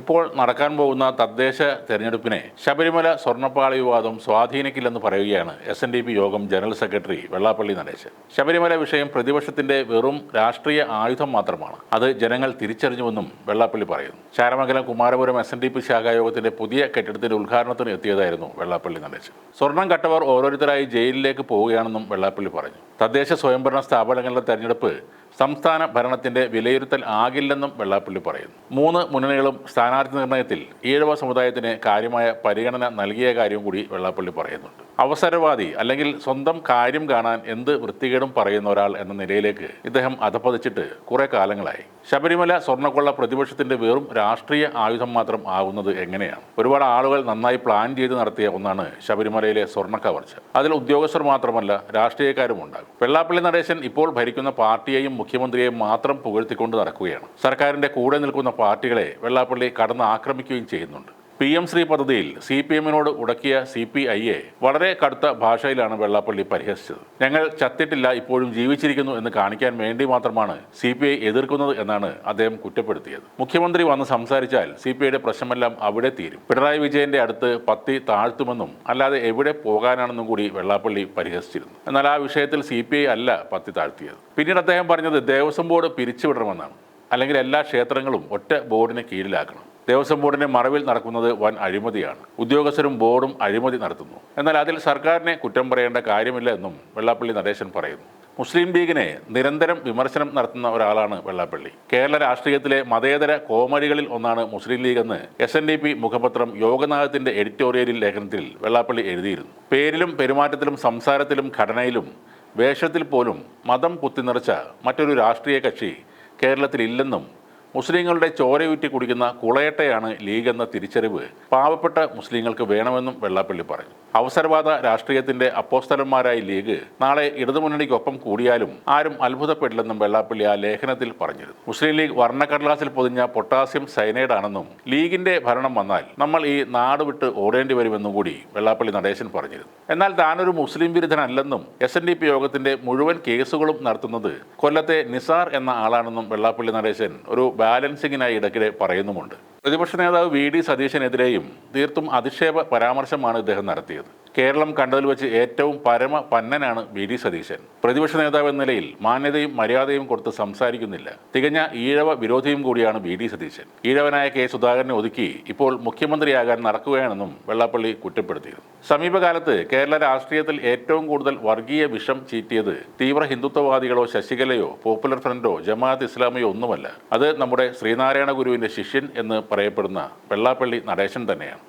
ഇപ്പോൾ നടക്കാൻ പോകുന്ന തദ്ദേശ തെരഞ്ഞെടുപ്പിനെ ശബരിമല സ്വർണപ്പാളി വിവാദം സ്വാധീനിക്കില്ലെന്ന് പറയുകയാണ് എസ് എൻ ഡി പി യോഗം ജനറൽ സെക്രട്ടറി വെള്ളാപ്പള്ളി നടേശൻ ശബരിമല വിഷയം പ്രതിപക്ഷത്തിന്റെ വെറും രാഷ്ട്രീയ ആയുധം മാത്രമാണ്. അത് ജനങ്ങൾ തിരിച്ചറിഞ്ഞുവെന്നും വെള്ളാപ്പള്ളി പറയുന്നു. Charamangalam Kumarapuram S N D P ശാഖായോഗത്തിന്റെ പുതിയ കെട്ടിടത്തിന്റെ ഉദ്ഘാടനത്തിന് എത്തിയതായിരുന്നു വെള്ളാപ്പള്ളി നടേശൻ സ്വർണം കട്ടവർ ഓരോരുത്തരായി ജയിലിലേക്ക് പോവുകയാണെന്നും വെള്ളാപ്പള്ളി പറഞ്ഞു. തദ്ദേശ സ്വയംഭരണ സ്ഥാപനങ്ങളുടെ തെരഞ്ഞെടുപ്പ് സംസ്ഥാന ഭരണത്തിന്റെ വിലയിരുത്തൽ ആകില്ലെന്നും വെള്ളാപ്പള്ളി പറയുന്നു. മൂന്ന് മുന്നണികളും സ്ഥാനാർത്ഥി നിർണയത്തിൽ ഈഴവ സമുദായത്തിന് കാര്യമായ പരിഗണന നൽകിയ കാര്യം കൂടി വെള്ളാപ്പള്ളി പറയുന്നുണ്ട്. അവസരവാദി അല്ലെങ്കിൽ സ്വന്തം കാര്യം കാണാൻ എന്ത് വൃത്തികേടും പറയുന്ന ഒരാൾ എന്ന നിലയിലേക്ക് ഇദ്ദേഹം അധപ്പതിച്ചിട്ട് കുറെ കാലങ്ങളായി. ശബരിമല സ്വർണക്കൊള്ള പ്രതിപക്ഷത്തിന്റെ വെറും രാഷ്ട്രീയ ആയുധം മാത്രം ആകുന്നത് എങ്ങനെയാണ്? ഒരുപാട് ആളുകൾ നന്നായി പ്ലാൻ ചെയ്ത് നടത്തിയ ഒന്നാണ് ശബരിമലയിലെ സ്വർണ കവർച്ച. അതിൽ ഉദ്യോഗസ്ഥർ മാത്രമല്ല രാഷ്ട്രീയക്കാരും ഉണ്ടാകും. വെള്ളാപ്പള്ളി നടേശൻ ഇപ്പോൾ ഭരിക്കുന്ന പാർട്ടിയെയും മുഖ്യമന്ത്രിയെയും മാത്രം പുകഴ്ത്തിക്കൊണ്ട് നടക്കുകയാണ്. സർക്കാരിന്റെ കൂടെ നിൽക്കുന്ന പാർട്ടികളെ വെള്ളാപ്പള്ളി കടന്ന് ആക്രമിക്കുകയും ചെയ്യുന്നുണ്ട്. പി എം ശ്രീ പദ്ധതിയിൽ സി പി എമ്മിനോട് ഉടക്കിയ സി പി ഐയെ വളരെ കടുത്ത ഭാഷയിലാണ് വെള്ളാപ്പള്ളി പരിഹസിച്ചത്. ഞങ്ങൾ ചത്തിട്ടില്ല ഇപ്പോഴും ജീവിച്ചിരിക്കുന്നു എന്ന് കാണിക്കാൻ വേണ്ടി മാത്രമാണ് സി പി ഐ എതിർക്കുന്നത് എന്നാണ് അദ്ദേഹം കുറ്റപ്പെടുത്തിയത്. മുഖ്യമന്ത്രി വന്ന് സംസാരിച്ചാൽ സി പി ഐയുടെ പ്രശ്നമെല്ലാം അവിടെ തീരും. പിണറായി വിജയന്റെ അടുത്ത് പത്തി താഴ്ത്തുമെന്നും അല്ലാതെ എവിടെ പോകാനാണെന്നും കൂടി വെള്ളാപ്പള്ളി പരിഹസിച്ചിരുന്നു. എന്നാൽ ആ വിഷയത്തിൽ സി പി ഐ അല്ല പത്തി താഴ്ത്തിയത്. പിന്നീട് അദ്ദേഹം പറഞ്ഞത് ദേവസ്വം ബോർഡ് പിരിച്ചുവിടണമെന്നാണ്. അല്ലെങ്കിൽ എല്ലാ ക്ഷേത്രങ്ങളും ഒറ്റ ബോർഡിന് കീഴിലാക്കണം. ദേവസ്വം ബോർഡിന്റെ മറവിൽ നടക്കുന്നത് വൻ അഴിമതിയാണ്. ഉദ്യോഗസ്ഥരും ബോർഡും അഴിമതി നടത്തുന്നു. എന്നാൽ അതിൽ സർക്കാരിനെ കുറ്റം പറയേണ്ട കാര്യമില്ല എന്നും വെള്ളാപ്പള്ളി നടേശൻ പറയുന്നു. മുസ്ലിം ലീഗിനെ നിരന്തരം വിമർശനം നടത്തുന്ന ഒരാളാണ് വെള്ളാപ്പള്ളി. കേരള രാഷ്ട്രീയത്തിലെ മതേതര കോമഡികളിൽ ഒന്നാണ് മുസ്ലിം ലീഗ് എന്ന് എസ് എൻ ഡി പി മുഖപത്രം യോഗനാഥത്തിന്റെ എഡിറ്റോറിയലിൽ ലേഖനത്തിൽ വെള്ളാപ്പള്ളി എഴുതിയിരുന്നു. പേരിലും പെരുമാറ്റത്തിലും സംസാരത്തിലും ഘടനയിലും വേഷത്തിൽ പോലും മതം കുത്തിനിറച്ച മറ്റൊരു രാഷ്ട്രീയ കക്ഷി കേരളത്തിൽ ഇല്ലെന്നും മുസ്ലിങ്ങളുടെ ചോരയൂറ്റി കുടിക്കുന്ന കുളയട്ടയാണ് ലീഗ് എന്ന തിരിച്ചറിവ്. പാവപ്പെട്ട മുസ്ലിങ്ങൾക്ക് വേണമെന്നും വെള്ളാപ്പള്ളി പറഞ്ഞു. അവസരവാദ രാഷ്ട്രീയത്തിന്റെ അപ്പോസ്തലന്മാരായി ലീഗ് നാളെ ഇടതുമുന്നണിക്കൊപ്പം കൂടിയാലും ആരും അത്ഭുതപ്പെടില്ലെന്നും വെള്ളാപ്പള്ളി ആ ലേഖനത്തിൽ പറഞ്ഞിരുന്നു. മുസ്ലിം ലീഗ് വർണക്കടലാസിൽ പൊതിഞ്ഞ പൊട്ടാസ്യം സൈനൈഡ് ആണെന്നും ലീഗിന്റെ ഭരണം വന്നാൽ നമ്മൾ ഈ നാട് വിട്ട് ഓടേണ്ടി വരുമെന്നും കൂടി വെള്ളാപ്പള്ളി നടേശൻ പറഞ്ഞിരുന്നു. എന്നാൽ താനൊരു മുസ്ലിം വിരുദ്ധനല്ലെന്നും എസ് എൻ ഡി പി യോഗത്തിന്റെ മുഴുവൻ കേസുകളും നടത്തുന്നത് കൊല്ലത്തെ നിസാർ എന്ന ആളാണെന്നും വെള്ളാപ്പള്ളി നടേശൻ ഒരു ബാലൻസിങ്ങിനായി ഇടയ്ക്കിടെ പറയുന്നുമുണ്ട്. പ്രതിപക്ഷ നേതാവ് വി. ഡി. സതീശനെതിരെയും തീർത്തും അധിക്ഷേപ പരാമർശമാണ് ഇദ്ദേഹം നടത്തിയത്. കേരളം കണ്ടതിൽ വെച്ച് ഏറ്റവും പരമ പന്നനാണ് വി ഡി സതീശൻ. പ്രതിപക്ഷ നേതാവ് എന്ന നിലയിൽ മാന്യതയും മര്യാദയും കൊടുത്ത് സംസാരിക്കുന്നില്ല. തികഞ്ഞ ഈഴവ വിരോധിയും കൂടിയാണ് വി ഡി സതീശൻ. ഈഴവനായ കെ സുധാകരനെ ഒതുക്കി ഇപ്പോൾ മുഖ്യമന്ത്രിയാകാൻ നടക്കുകയാണെന്നും വെള്ളാപ്പള്ളി കുറ്റപ്പെടുത്തിയിരുന്നു. സമീപകാലത്ത് കേരള രാഷ്ട്രീയത്തിൽ ഏറ്റവും കൂടുതൽ വർഗീയ വിഷം ചീറ്റിയത് തീവ്ര ഹിന്ദുത്വവാദികളോ ശശികലയോ പോപ്പുലർ ഫ്രണ്ടോ ജമാഅത്ത് ഇസ്ലാമിയോ ഒന്നുമല്ല. അത് നമ്മുടെ ശ്രീനാരായണ ഗുരുവിന്റെ ശിഷ്യൻ എന്ന് പറയപ്പെടുന്ന വെള്ളാപ്പള്ളി നടേശൻ തന്നെയാണ്.